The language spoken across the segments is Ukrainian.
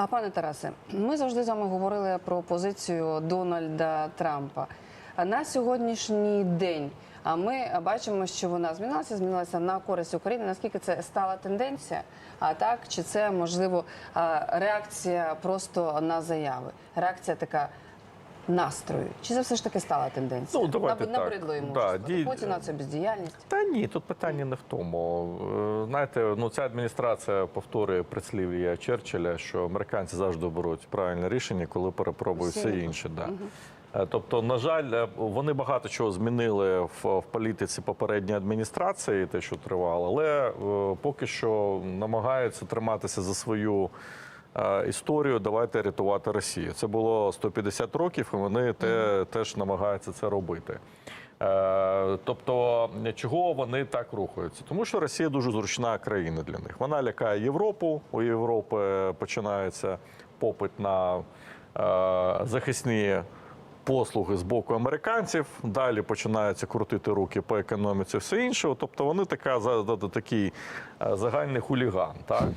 А пане Тарасе, ми завжди з вами говорили про позицію Дональда Трампа. На сьогоднішній день а ми бачимо, що вона змінилася, змінилася на користь України. Наскільки це стала тенденція? А так чи це можливо реакція просто на заяви? Реакція така настрою? Чи це все ж таки стала тенденція? Ну, давайте Наб- так. Набридло йому Да, дій- Путіна, це бездіяльність. Та ні, тут питання не в тому. Е, Знаєте, ну ця адміністрація повторює прислів'я Черчилля, що американці завжди беруть правильне рішення, коли перепробують Всі все інше. Да. Е, Тобто, на жаль, е, вони багато чого змінили в, в політиці попередньої адміністрації, те, що тривало, але е, поки що намагаються триматися за свою. Е, Історію давайте рятувати Росію. Це було 150 років, і вони те, теж намагаються це робити. Е, Тобто, чого вони так рухаються? Тому що Росія дуже зручна країна для них. Вона лякає Європу. У Європи починається попит на е, захисні послуги з боку американців. Далі починаються крутити руки по економіці, все інше. Тобто вони така такий загальний хуліган. Так?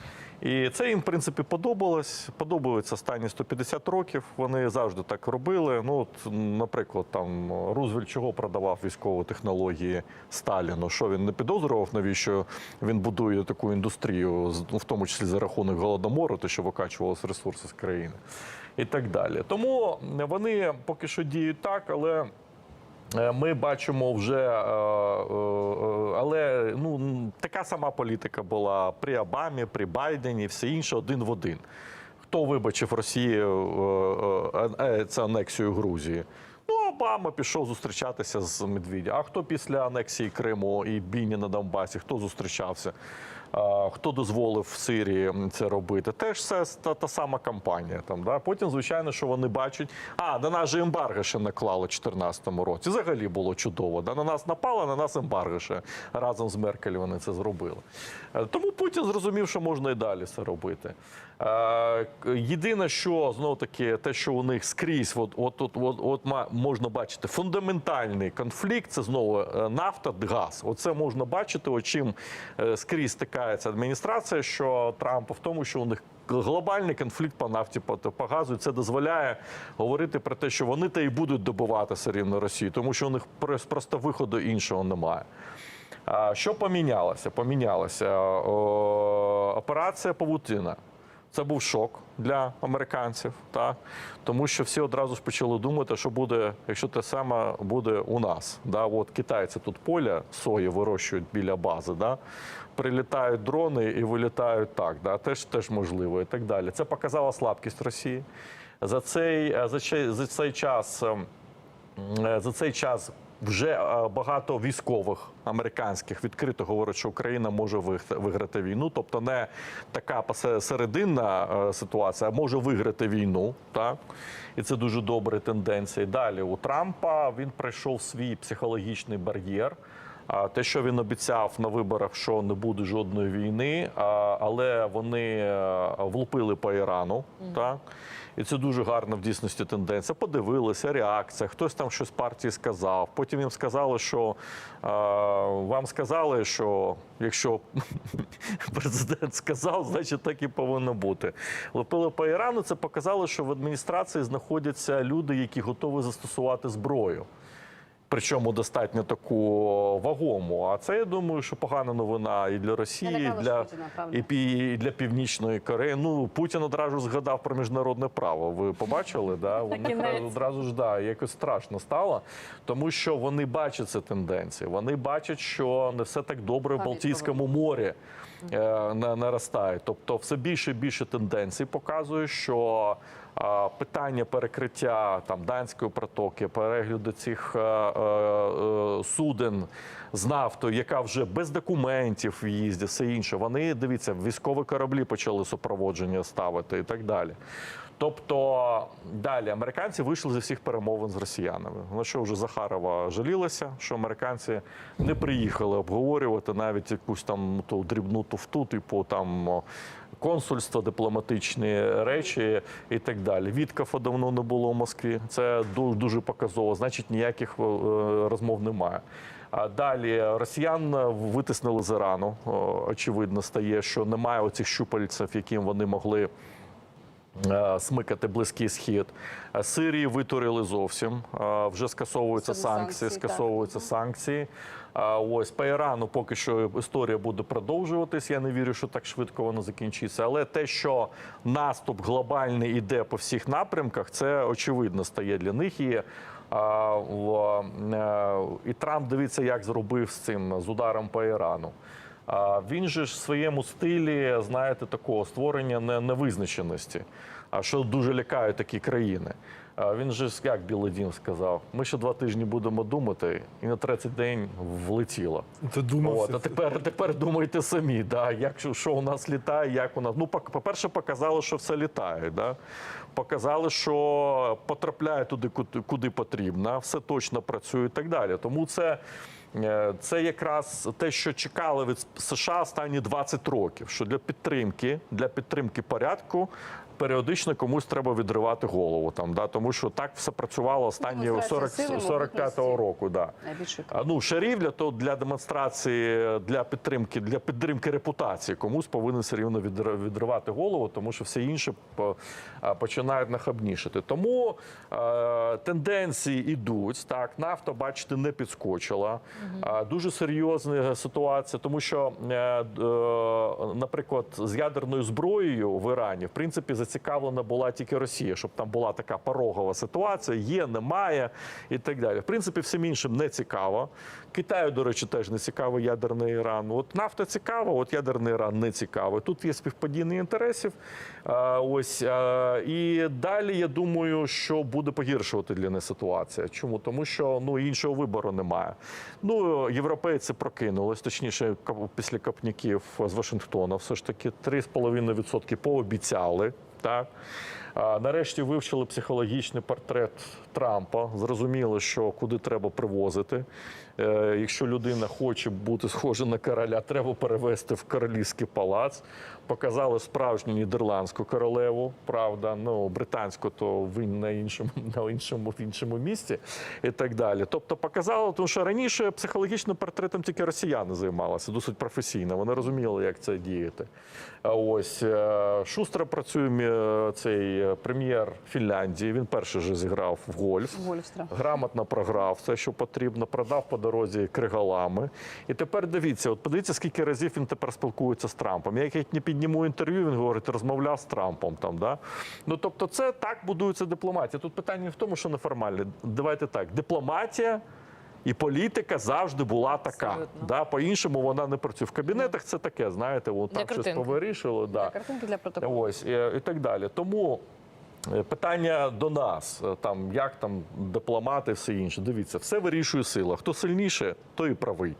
І це їм, в принципі, подобалось. Подобається останні 150 років. Вони завжди так робили. Ну, от, наприклад, там Рузвельт чого продавав військові технології Сталіну? Що він не підозрював, навіщо він будує таку індустрію, ну, в тому числі за рахунок голодомору, те, що викачувалися ресурси з країни, і так далі. Тому вони поки що діють так, але. Е, Ми бачимо вже, е, е, але ну така сама політика була при Обамі, при Байдені, все інше один в один. Хто вибачив Росії е, це анексію Грузії? Ну, Обама пішов зустрічатися з Медведєм. А хто після анексії Криму і бійні на Донбасі? Хто зустрічався? Хто дозволив Сирії це робити? Теж все та, та сама кампанія. Там, да? Потім, звичайно, що вони бачать. А, на нас же ембарго ще наклали у 2014 році. Взагалі було чудово. Да? На нас напала, на нас ембарго ще разом з Меркель вони це зробили. Е, Тому Путін зрозумів, що можна і далі це робити. Е, Єдине, що знову таки, те, що у них скрізь, от, от, от, от, от можна бачити фундаментальний конфлікт, це знову е, нафта, газ. Оце можна бачити, от чим е, скрізь стикається адміністрація, що Трампа в тому, що у них глобальний конфлікт по нафті по, по газу. І це дозволяє говорити про те, що вони та й будуть добивати все рівно Росію, тому що у них прос- просто виходу іншого немає. А, Що помінялося? О, операція Павутина. Це був шок для американців, так тому що всі одразу ж почали думати, що буде, якщо те саме буде у нас. Да? От китайці тут поля сої вирощують біля бази, да? прилітають дрони і вилітають так. Да? Теж теж можливо і так далі. Це показало слабкість Росії. За цей, за цей, за цей час. ем, Е, за цей час вже е, багато військових американських відкрито говорять, що Україна може виг- виграти війну, тобто не така серединна е, ситуація, а може виграти війну. Так і це дуже добра тенденція. Далі у Трампа він пройшов свій психологічний бар'єр. А те, що він обіцяв на виборах, що не буде жодної війни, але вони е, влупили по Ірану, так і це дуже гарна в дійсності тенденція. Подивилися, реакція, хтось там щось партії сказав. Потім їм сказали, що е, вам сказали, що якщо президент сказав, значить так і повинно бути. Лупили по Ірану. Це показало, що в адміністрації знаходяться люди, які готові застосувати зброю. Причому достатньо таку вагому. А це я думаю, що погана новина і для Росії, і для, Путіна, і, і для Північної Кореї. Ну Путін одразу згадав про міжнародне право. Ви побачили? Да? Кінець. одразу ж да, якось страшно стало, тому що вони бачать ці тенденції. Вони бачать, що не все так добре в Балтійському морі е, наростає. Тобто, все більше і більше тенденцій показує, що питання перекриття там данської протоки, перегляду цих е, е, е, суден з нафтою, яка вже без документів в їзді, все інше. Вони дивіться, військові кораблі почали супроводження ставити і так далі. Тобто далі американці вийшли зі всіх перемовин з росіянами. На що вже Захарова жалілася, що американці не приїхали обговорювати навіть якусь там ту дрібну туфту, типу там консульства, дипломатичні речі і так далі. Відкафа давно не було в Москві. Це ду- дуже показово. Значить, ніяких е, розмов немає. А далі росіян витиснили з Ірану. Очевидно, стає, що немає оцих щупальців, яким вони могли смикати близький схід. Е, Сирії витурили зовсім. Е, Вже скасовуються Щодо санкції, санкцій, так. скасовуються санкції. Ось по Ірану поки що історія буде продовжуватись. Я не вірю, що так швидко воно закінчиться. Але те, що наступ глобальний іде по всіх напрямках, це очевидно стає для них. І, е, і Трамп дивиться, як зробив з цим з ударом по Ірану. А він же ж в своєму стилі, знаєте, такого створення не- невизначеності, а що дуже лякають такі країни. Він же ж, як Білий Дім сказав, ми ще два тижні будемо думати, і на третій день влетіло. Ти думав, От, а тепер, тепер думайте самі, да, як, що- у нас літає, як у нас. Ну, пок- по-перше, показали, що все літає. Да? Показали, що потрапляє туди, куди потрібно, все точно працює і так далі. Тому це. Е, Це якраз те, що чекали від США останні 20 років. Що для підтримки, для підтримки порядку періодично комусь треба відривати голову там, да, тому що так все працювало останні Демонстрація 40, сили, 45-го року. Да. Ну, шарів для того для демонстрації, для підтримки, для підтримки репутації комусь повинен все рівно відривати голову, тому що все інше по- починають нахабнішити. Тому е, тенденції йдуть. Так, нафта, бачите, не підскочила. Дуже серйозна ситуація, тому що, е, е, наприклад, з ядерною зброєю в Ірані, в принципі, зацікавлена була тільки Росія, щоб там була така порогова ситуація. Є, немає і так далі. В принципі, всім іншим не цікаво. Китаю, до речі, теж не цікаво ядерний Іран. От нафта цікава, от ядерний Іран не цікавий. Тут є співпадіння інтересів. Ось і далі я думаю, що буде погіршувати для них ситуація. Чому? Тому що ну іншого вибору немає. Ну європейці прокинулись, точніше, після капняків з Вашингтона, все ж таки 3,5% пообіцяли. Так нарешті вивчили психологічний портрет Трампа. Зрозуміли, що куди треба привозити. Е, Якщо людина хоче бути схожа на короля, треба перевести в королівський палац. Показали справжню нідерландську королеву, правда, ну британську, то в ін- на іншому, на іншому в іншому місці і так далі. Тобто показали, тому що раніше психологічним портретом тільки росіяни займалися досить професійно. Вони розуміли, як це діяти. Ось е, шустро працює цей е, прем'єр Фінляндії. Він перший же зіграв в гольф. Вольфстра. Грамотно програв все, що потрібно, продав по дорозі криголами. І тепер дивіться, от подивіться, скільки разів він тепер спілкується з Трампом. Я як не підніму інтерв'ю, він говорить, розмовляв з Трампом там. Да? Ну тобто, це так будується дипломатія. Тут питання не в тому, що неформальне. Давайте так, дипломатія. І політика завжди була така. Абсолютно. Да, по-іншому вона не працює. В кабінетах це таке, знаєте, от Для там щось повирішило. Да. Картинки для протоколу. Ось і, і так далі. Тому е, питання до нас, е, там як там дипломати, все інше. Дивіться, все вирішує сила. Хто сильніше, той і правий.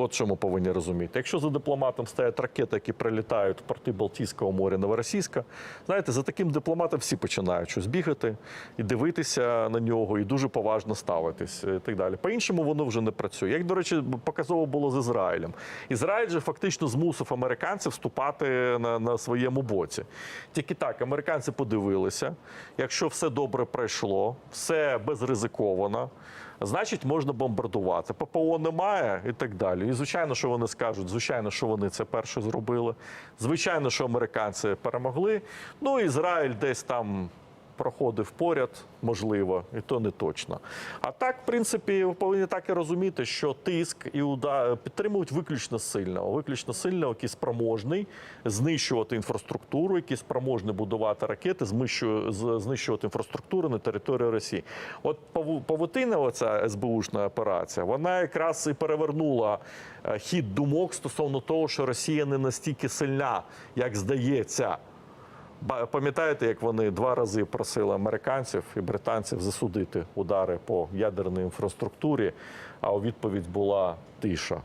От що ми повинні розуміти. Якщо за дипломатом стоять ракети, які прилітають в порти Балтійського моря, Новоросійська, знаєте, за таким дипломатом всі починають щось бігати і дивитися на нього, і дуже поважно ставитись і так далі. По-іншому воно вже не працює. Як, до речі, показово було з Ізраїлем. Ізраїль же фактично змусив американців вступати на, на своєму боці. Тільки так, американці подивилися, якщо все добре пройшло, все безризиковано. Значить, можна бомбардувати. ППО немає і так далі. І звичайно, що вони скажуть, звичайно, що вони це перше зробили. Звичайно, що американці перемогли. Ну, Ізраїль десь там проходив поряд, можливо, і то не точно. А так, в принципі, ви повинні так і розуміти, що тиск і удар підтримують виключно сильного, виключно сильного, який спроможний знищувати інфраструктуру, який спроможний будувати ракети, знищувати інфраструктуру на території Росії. От паву- павутина, оця СБУшна операція, вона якраз і перевернула е, хід думок стосовно того, що Росія не настільки сильна, як здається. Пам'ятаєте, як вони два рази просили американців і британців засудити удари по ядерній інфраструктурі, а у відповідь була тиша.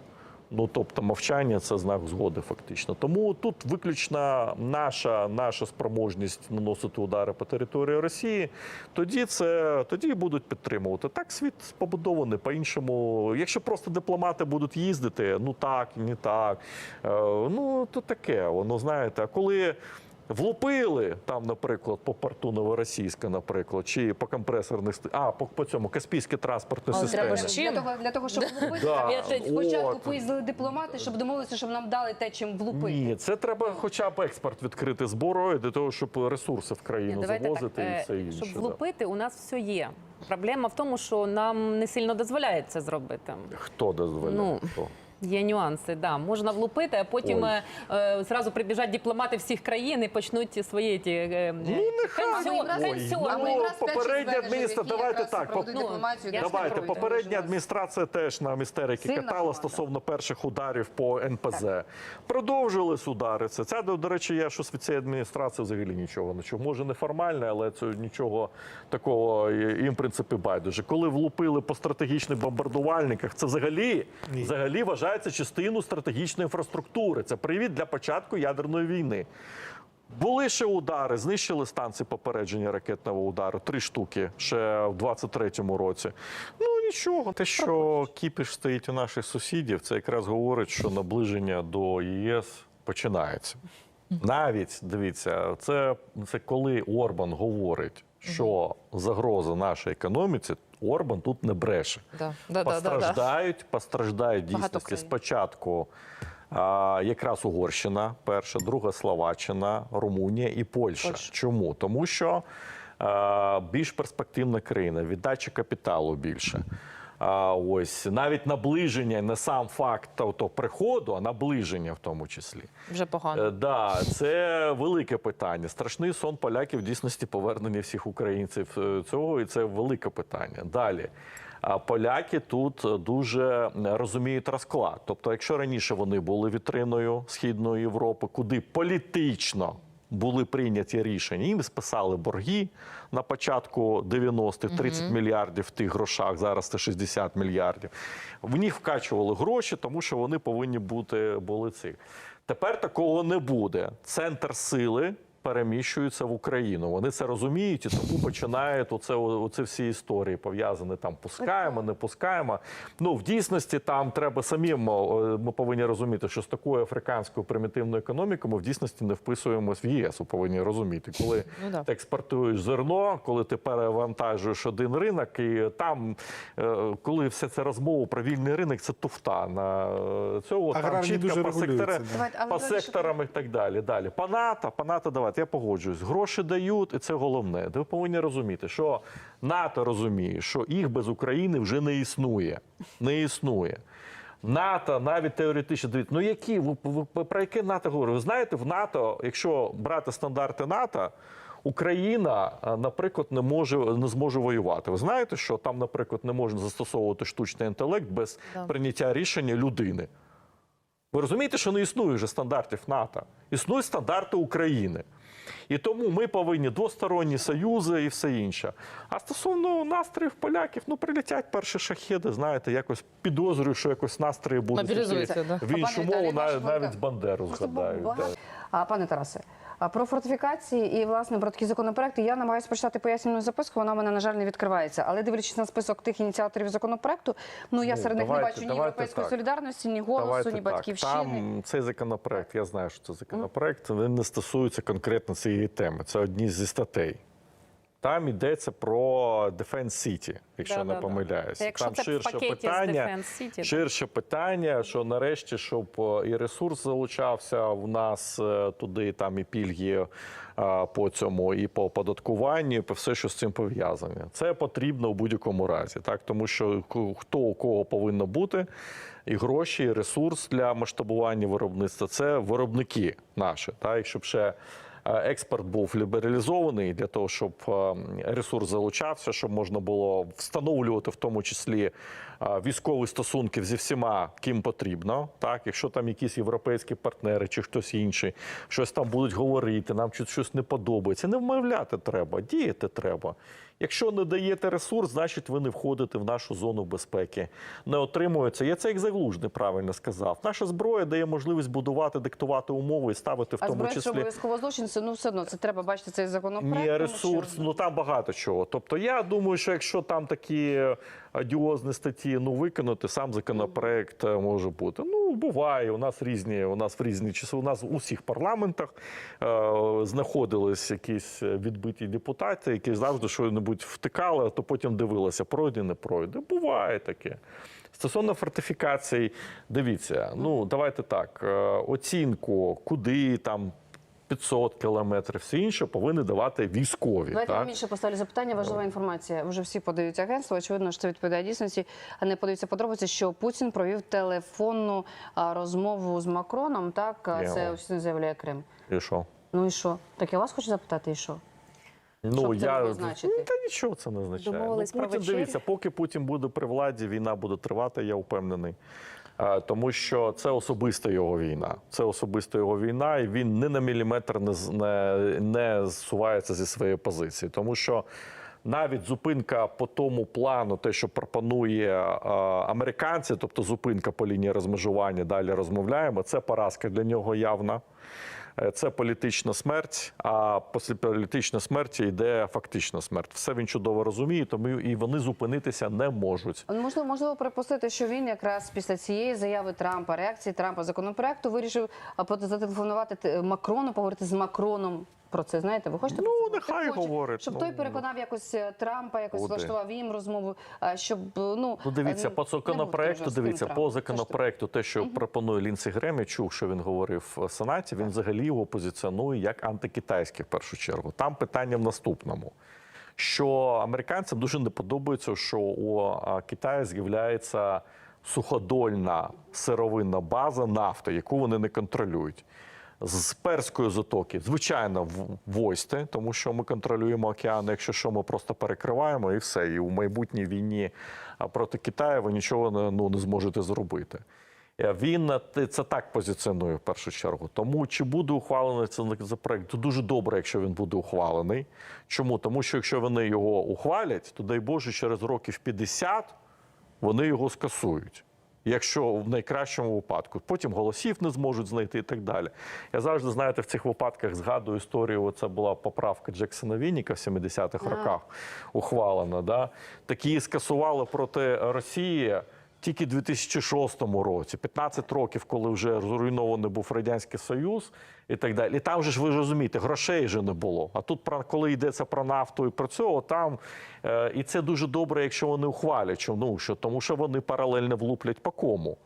Ну тобто мовчання це знак згоди, фактично. Тому тут виключно наша, наша спроможність наносити удари по території Росії. Тоді це тоді будуть підтримувати. Так світ побудований по-іншому. Якщо просто дипломати будуть їздити, ну так, не так. Е, ну то таке. Воно знаєте, а коли Влупили там, наприклад, по порту Новоросійська, наприклад, чи по компресорних а по, по цьому Каспійській транспортній Але системі. треба ж Для того, для того, щоб влупити, Да, спочатку поїздили дипломати, щоб домовилися, щоб нам дали те, чим влупити. Ні, це треба хоча б експорт відкрити зброю для того, щоб ресурси в країну Давайте завозити так, і е, все інше. щоб да. влупити, у нас все є. Проблема в тому, що нам не сильно дозволяють це зробити. Хто дозволяє? Ну, Хто? Є нюанси, да. Можна влупити, а потім е, е, зразу прибіжать дипломати всіх країн і почнуть свої ті е, Ну, а ми ну, попередня звернення, адміністра- які давайте так, проводять ну, Давайте, попередня адміністрація теж нам істерики Сильна катала команда. стосовно перших ударів по НПЗ. Продовжились удари. Це ця, до до речі, я щось від цієї адміністрації взагалі нічого не чув. Може неформальне, але це нічого такого їм в принципі байдуже. Коли влупили по стратегічних бомбардувальниках, це взагалі, взагалі вважається частиною стратегічної інфраструктури. Це привід для початку ядерної війни. Були ще удари, знищили станції попередження ракетного удару, три штуки ще в 23-му році. Ну нічого, те, що кіпіш стоїть у наших сусідів, це якраз говорить, що наближення до ЄС починається. Навіть дивіться, це, це коли Орбан говорить, що загроза нашій економіці, Орбан тут не бреше. Да, да, да, да, да. Постраждають, постраждають дійсності спочатку. А, якраз Угорщина, перша, друга Словаччина, Румунія і Польща. Польща. Чому? Тому що а, більш перспективна країна, віддача капіталу більше. А, ось навіть наближення, не сам факт того приходу, а наближення в тому числі. Вже погано. Е, Да, це велике питання. Страшний сон поляків в дійсності повернення всіх українців е, цього, і це велике питання. Далі. А поляки тут дуже розуміють розклад. Тобто, якщо раніше вони були вітриною Східної Європи, куди політично були прийняті рішення, їм списали борги на початку 90-х 30 мільярдів в тих грошах, зараз це 60 мільярдів. В них вкачували гроші, тому що вони повинні бути були цих. Тепер такого не буде. Центр сили переміщується в Україну. Вони це розуміють і тому починають оце, оце всі історії пов'язані там пускаємо, не пускаємо. Ну в дійсності там треба самим. Ми повинні розуміти, що з такою африканською примітивною економікою ми в дійсності не вписуємось в ЄС. Ви повинні розуміти, коли Ну да. ти експортуєш зерно, коли ти перевантажуєш один ринок, і там, е, коли вся ця розмова про вільний ринок, це туфта на е, цього там Аграрні чітко дуже по регулюються, да. По секторам і так далі. Далі. По НАТО, по НАТО я погоджуюсь. Гроші дають, і це головне. Ви повинні розуміти, що НАТО розуміє, що їх без України вже не існує. Не існує. НАТО навіть теоретично дивіться, ну які ви, ви- ви про яке НАТО говорите? Ви знаєте, в НАТО, якщо брати стандарти НАТО, Україна, наприклад, не може не зможе воювати. Ви знаєте, що там, наприклад, не можна застосовувати штучний інтелект без Да. прийняття рішення людини. Ви розумієте, що не існує вже стандартів НАТО, існують стандарти України. І тому ми повинні двосторонні союзи і все інше. А стосовно настроїв поляків, ну прилетять перші шахеди, знаєте, якось підозрюю, що якось настрої будуть да. в іншу мову, навіть, навіть Бандеру згадають. да. А пане Тарасе, про фортифікації і власне про такі законопроекти я намагаюся прочитати пояснювальну записку. Вона в мене на жаль не відкривається. Але дивлячись на список тих ініціаторів законопроекту, ну я Ну, серед них не бачу ні європейської так. солідарності, ні голосу, Давайте ні так. батьківщини. Там цей законопроект, я знаю, що це законопроект, він не стосується конкретно цієї теми. Це одні зі статей. Там йдеться про Defense City, якщо не Да-да-да. помиляюся. Якщо Там це ширше питання, City, да. ширше питання, що нарешті, щоб е, і ресурс залучався в нас е, туди, там і пільги е, по цьому, і по оподаткуванню, і по все, що з цим пов'язане. Це потрібно у будь-якому разі, так тому що хто у кого повинно бути. І гроші, і ресурс для масштабування виробництва це виробники наші. Так, щоб ще експорт був лібералізований для того, щоб е, ресурс залучався, щоб можна було встановлювати в тому числі е, військові стосунки зі всіма, ким потрібно. Так, якщо там якісь європейські партнери чи хтось інший, щось там будуть говорити, нам щось- не подобається. Не вмовляти треба, діяти треба. Якщо не даєте ресурс, значить ви не входите в нашу зону безпеки, не отримується. Я це як заглужний правильно сказав. Наша зброя дає можливість будувати, диктувати умови і ставити в А тому зброя, що числі. обов'язково злочин, це ну все одно це треба бачити цей законопроект. Ні, ресурс, що- ну там багато чого. Тобто, я думаю, що якщо там такі одіозні статті ну виконати, сам законопроект е, може бути. Ну Ну, буває. У нас різні, у нас в різні часи. У нас в усіх парламентах е, знаходились якісь відбиті депутати, які завжди що-небудь втикали, а то потім дивилися, пройде, не пройде. Буває таке. Стосовно фортифікацій, дивіться, ну давайте так. е, Оцінку, куди там 500 кілометрів, все інше повинні давати військові. Давайте так? інше поставлю запитання. Важлива інформація. Вже всі подають агентство. Очевидно, що це відповідає дійсності, а не подаються подробиці, що Путін провів телефонну розмову з Макроном. Так а, це офіційно заявляє Крим. І що? Ну і що? Так я вас хочу запитати, і що? Ну Що б це я? Ну, та нічого це не означає. Домовились ну, Путін, дивіться, поки Путін буде при владі, війна буде тривати, я впевнений. А, Тому що це особиста його війна. Це особиста його війна, і він ні на міліметр не, не, не зсувається зі своєї позиції. Тому що навіть зупинка по тому плану, те, що пропонує е, американці, тобто зупинка по лінії розмежування, далі розмовляємо, це поразка для нього явна. Е, Це політична смерть, а після політичної смерті йде фактична смерть. Все він чудово розуміє, тому і вони зупинитися не можуть. Ну, Можливо, можливо припустити, що він якраз після цієї заяви Трампа, реакції Трампа законопроекту вирішив поте- зателефонувати Макрону, поговорити з Макроном. Про це знаєте, ви хочете Ну, нехай хоче, говорить, щоб ну, той переконав якось е, Трампа, якось Куди? влаштував їм розмову, щоб е, ну Ну, дивіться, е, по законопроекту, дивіться, по законопроекту, те, що пропонує Лінсі Грем, я чув, що він говорив в Сенаті, він взагалі його позиціонує як антикитайський в першу чергу. Там питання в наступному. Що американцям дуже не подобається, що у Китаї з'являється суходольна сировинна база нафти, яку вони не контролюють. З перської затоки, звичайно, войсти, тому що ми контролюємо океан. Якщо що, ми просто перекриваємо і все. І у майбутній війні проти Китаю ви нічого ну, не зможете зробити. Е, Він е, це так позиціонує в першу чергу. Тому чи буде ухвалений цей законопроект, то дуже добре, якщо він буде ухвалений. Чому? Тому що якщо вони його ухвалять, то дай Боже, через років 50 вони його скасують. Якщо в найкращому випадку, потім голосів не зможуть знайти і так далі. Я завжди, знаєте, в цих випадках згадую історію. Це була поправка Джексона Вінніка в 70-х роках ухвалена. Да? Такі скасували проти Росії тільки в 2006 році, 15 років, коли вже зруйнований був Радянський Союз і так далі. І там же ж ви розумієте, грошей вже не було. А тут, коли йдеться про нафту і про цього, там е, і це дуже добре, якщо вони ухвалять. Чому? Що, тому що вони паралельно влуплять по кому?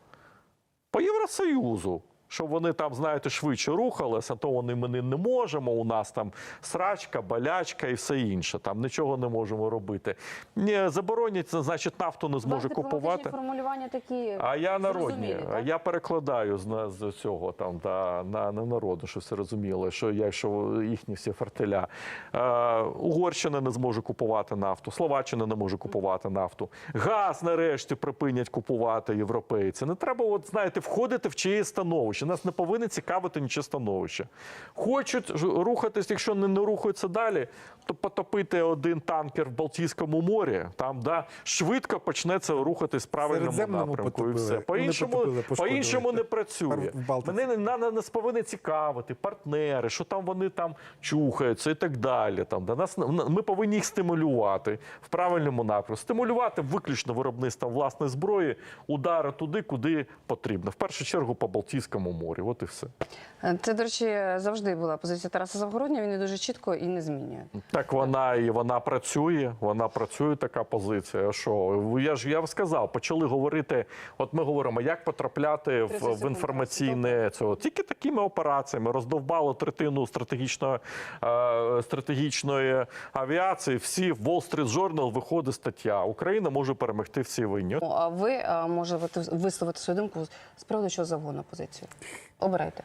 По Євросоюзу. Щоб вони там, знаєте, швидше рухалися, то вони ми не можемо. У нас там срачка, болячка і все інше. Там нічого не можемо робити. Ні, заборонять, значить, нафту не зможе купувати. формулювання такі. А я народні, так? я перекладаю з, з цього там да, на, на народу, що все розуміло, що якщо їхні всі фортеля. Е, Угорщина не зможе купувати нафту, Словаччина не може купувати нафту. Газ нарешті припинять купувати європейці. Не треба, от знаєте, входити в чиєсь становище. Нас не повинно цікавити ніче становище. Хочуть рухатись, якщо не, рухаються далі, то потопити один танкер в Балтійському морі. Там да швидко почнеться рухатись в правильному напрямку. І все Ну, по-іншому, потопили, по-іншому не працює. Мене не нас повинні цікавити партнери, що там вони там чухаються і так далі. Там да нас ми повинні їх стимулювати в правильному напрямку. Стимулювати виключно виробництво власної зброї, удари туди, куди потрібно. В першу чергу по Балтійському морю. От і все. Е, Це, до речі, завжди була позиція Тараса Завгородня. Він її дуже чітко і не змінює. Так вона і вона працює. Вона працює така позиція. Що я ж я сказав, почали говорити. От ми говоримо, як потрапляти в, в інформаційне цього тільки такими операціями. Роздовбали третину стратегічної е, стратегічної авіації. Всі в Wall Street Journal виходить стаття. Україна може перемогти в цій війні. Ну, А ви а, можете висловити свою думку з приводу чого завгодно позицію. Обирайте.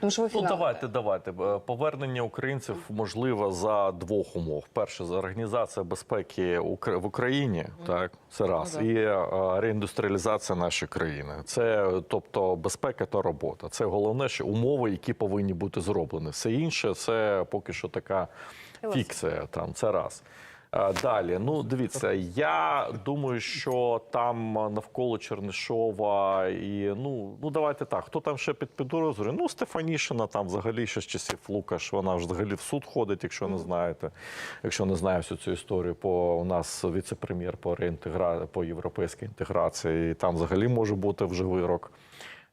Тому що ви Ну, давайте, давайте. Е, Повернення українців можливо за двох умов: перше, за організація безпеки в Україні, так це раз, Ну, і е, реіндустріалізація нашої країни. Це тобто безпека та робота. Це головне, що умови, які повинні бути зроблені. Все інше це поки що така фікція. Там це раз. Е, Далі, ну дивіться, я думаю, що там навколо Чернишова і ну, ну давайте так. Хто там ще під підозрою? Ну, Стефанішина там взагалі ще з часів Лукаш. Вона взагалі в суд ходить, якщо не знаєте. Якщо не знає всю цю історію, по у нас віце-прем'єр по реінтегра по європейській інтеграції. І там взагалі може бути вже вирок.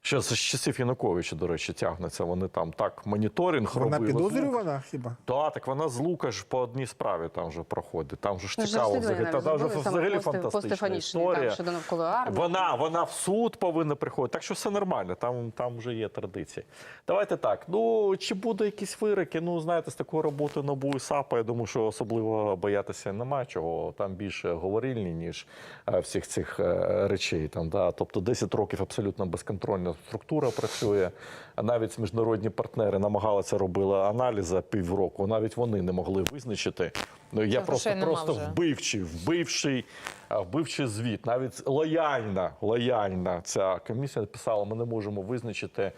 Ще з часів Януковича, до речі, тягнеться. Вони там так моніторинг Вона робили. підозрювана хіба? Так, так вона з Лука ж по одній справі там вже проходить. Там же ж Ну, цікаво взагалі. Та там же взагалі фантастична постефанічні, там, історія. щодо навколо армії. Вона, вона в суд повинна приходити. Так що все нормально, там, там вже є традиції. Давайте так. Ну чи буде якісь вирики? Ну знаєте, з такою роботою НАБУ і САПа, я думаю, що особливо боятися немає чого. Там більше говорильні, ніж е, всіх цих е, речей. Там да, тобто 10 років абсолютно безконтрольна структура працює. Навіть міжнародні партнери намагалися робили аналізи півроку. Навіть вони не могли визначити. Ну я просто просто вже. вбивчий, вбивший, а, вбивчий звіт. Навіть лояльна, лояльна ця комісія написала, ми не можемо визначити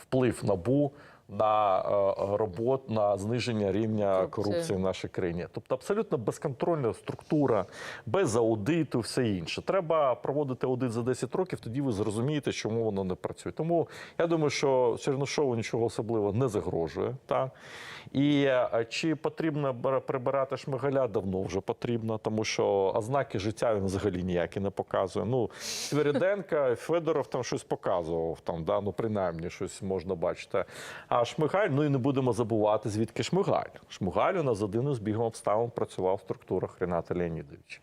вплив набу на е, робот на зниження рівня Корупції. корупції в нашій країні. Тобто абсолютно безконтрольна структура, без аудиту, все інше. Треба проводити аудит за 10 років, тоді ви зрозумієте, чому воно не працює. Тому я думаю, що Черношову нічого особливого не загрожує. Так? І е, чи потрібно прибирати Шмигаля? Давно вже потрібно, тому що ознаки життя він взагалі ніякі не показує. Ну, Свириденка, Федоров там щось показував, там, да? ну принаймні щось можна бачити. А Шмигаль, ну і не будемо забувати, звідки Шмигаль. Шмигаль у нас за дивним збігом обставин працював в структурах Рената Леонідовича.